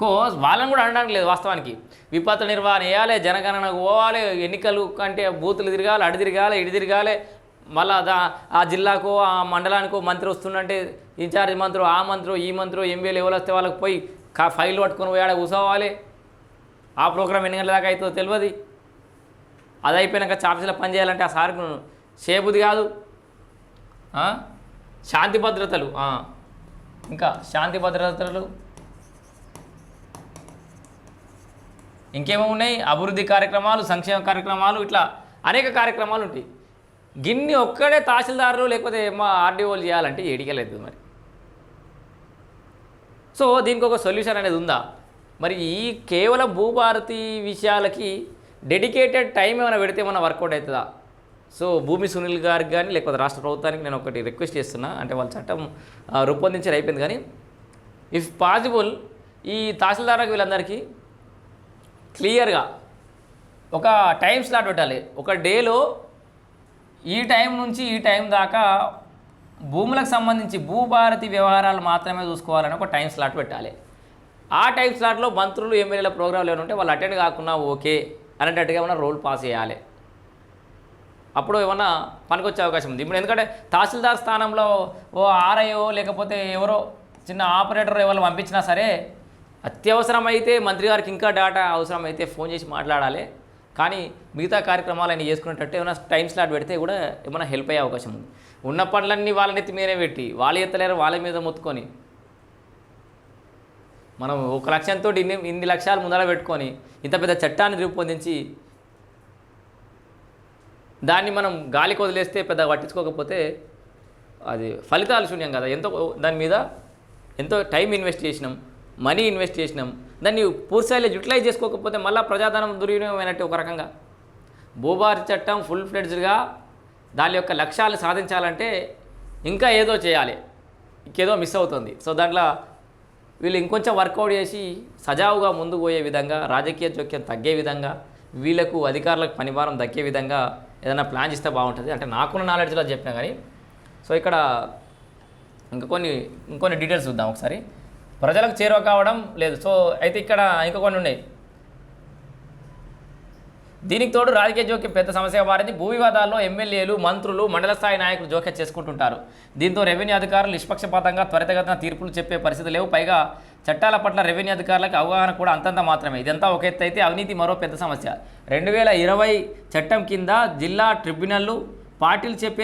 కోస్ వాళ్ళని కూడా అనడానికి లేదు వాస్తవానికి. విపత్తు నిర్వహణ వేయాలి జనగణనకు పోవాలి ఎన్నికలు కంటే బూతులు తిరగాలి అడి తిరగాలి ఇడి తిరగాలి. మళ్ళా దా ఆ జిల్లాకో ఆ మండలానికో మంత్రి వస్తుందంటే ఇన్ఛార్జ్ మంత్రి ఆ మంత్రి ఈ మంత్రి ఎంపీలు ఎవరు వస్తే వాళ్ళకి పోయి కా ఫైల్ పట్టుకొని పోయాడ కూర్చోవాలి. ఆ ప్రోగ్రామ్ ఎన్ని గంటల దాకా అవుతుందో తెలియదు. అది అయిపోయినాక ఆఫీసులో పని చేయాలంటే ఆ సార్కు సేపుది కాదు. శాంతి భద్రతలు ఇంకా శాంతి భద్రతలు ఇంకేమో ఉన్నాయి? అభివృద్ధి కార్యక్రమాలు సంక్షేమ కార్యక్రమాలు ఇట్లా అనేక కార్యక్రమాలు ఉంటాయి. గిన్ని ఒక్కడే తహసీల్దారులు లేకపోతే మా ఆర్డీఓలు చేయాలంటే ఏడికలేదు మరి. సో దీనికి ఒక సొల్యూషన్ అనేది ఉందా? మరి ఈ కేవలం భూభారతి విషయాలకి డెడికేటెడ్ టైం ఏమైనా పెడితే ఏమైనా వర్కౌట్ అవుతుందా? సో భూమి సునీల్ గారికి కానీ లేకపోతే రాష్ట్ర ప్రభుత్వానికి నేను ఒకటి రిక్వెస్ట్ చేస్తున్నా. అంటే వాళ్ళ చట్టం ఆ, రూపొందించి అయిపోయింది. కానీ ఇఫ్ పాసిబుల్ ఈ తహసీల్దార్లకు వీళ్ళందరికీ క్లియర్గా ఒక టైం స్లాట్ పెట్టాలి. ఒక డేలో ఈ టైం నుంచి ఈ టైం దాకా భూములకు సంబంధించి భూభారతి వ్యవహారాలు మాత్రమే చూసుకోవాలని ఒక టైం స్లాట్ పెట్టాలి. ఆ టైం స్లాట్లో మంత్రులు ఎమ్మెల్యేల ప్రోగ్రాంలు ఏమైనా ఉంటే వాళ్ళు అటెండ్ కాకుండా ఓకే అనేటట్టుగా ఏమైనా రోల్ పాస్ చేయాలి. అప్పుడు ఏమన్నా పనికొచ్చే అవకాశం ఉంది. ఇప్పుడు ఎందుకంటే తహసీల్దార్ స్థానంలో ఓ ఆర్ఐఓ లేకపోతే ఎవరో చిన్న ఆపరేటర్ ఎవరు పంపించినా సరే అత్యవసరమైతే మంత్రి గారికి ఇంకా డేటా అవసరమైతే ఫోన్ చేసి మాట్లాడాలి. కానీ మిగతా కార్యక్రమాలు ఆయన చేసుకునేటట్టు ఏమైనా టైం స్లాట్ పెడితే కూడా ఏమైనా హెల్ప్ అయ్యే అవకాశం ఉంది. ఉన్న పనులన్నీ వాళ్ళని నెత్తి మీదే పెట్టి వాళ్ళు ఎత్తలేరు వాళ్ళ మీద మొత్తుకొని మనం ఒక లక్ష్యంతో ఇన్ని ఇన్ని లక్ష్యాలు ముందర పెట్టుకొని ఇంత పెద్ద చట్టాన్ని రూపొందించి దాన్ని మనం గాలికి వదిలేస్తే పెద్ద పట్టించుకోకపోతే అది ఫలితాలు శూన్యం కదా. ఎంతో దాని మీద ఎంతో టైం ఇన్వెస్ట్ చేసినాం. మనీ ఇన్వెస్ట్ చేసినాం. దాన్ని పూర్తిస్థాయిలో యూటిలైజ్ చేసుకోకపోతే మళ్ళీ ప్రజాధనం దుర్వినియోగం అయినట్టు ఒక రకంగా. భూభారతి చట్టం ఫుల్ ఫ్లెడ్జ్డ్గా దాని యొక్క లక్ష్యాలు సాధించాలంటే ఇంకా ఏదో చేయాలి. ఇంకేదో మిస్ అవుతుంది. సో దాంట్లో వీళ్ళు ఇంకొంచెం వర్కౌట్ చేసి సజావుగా ముందుకు పోయే విధంగా రాజకీయ జోక్యం తగ్గే విధంగా వీళ్ళకు అధికారులకు పనిభారం దక్కే విధంగా ఏదైనా ప్లాన్ చేస్తే బాగుంటుంది. అంటే నాకున్న నాలెడ్జ్లో చెప్పినా కానీ. సో ఇక్కడ ఇంకా కొన్ని ఇంకొన్ని డీటెయిల్స్ చూద్దాం ఒకసారి. ప్రజలకు చేరువ కావడం లేదు. సో అయితే ఇక్కడ ఇంకా కొన్ని ఉన్నాయి. దీనికి తోడు రాజకీయ జోక్యం పెద్ద సమస్యగా మారింది. భూ వివాదాల్లో ఎమ్మెల్యేలు మంత్రులు మండల స్థాయి నాయకులు జోక్యం చేసుకుంటుంటారు. దీంతో రెవెన్యూ అధికారులు నిష్పక్షపాతంగా త్వరితగతిన తీర్పులు చెప్పే పరిస్థితి లేవు. పైగా చట్టాల పట్ల రెవెన్యూ అధికారులకు అవగాహన కూడా అంతంత మాత్రమే. ఇదంతా ఒక ఎత్తు అయితే అవినీతి మరో పెద్ద సమస్య. రెండు వేల ఇరవై చట్టం కింద జిల్లా ట్రిబ్యునల్లు పార్టీలు చెప్పే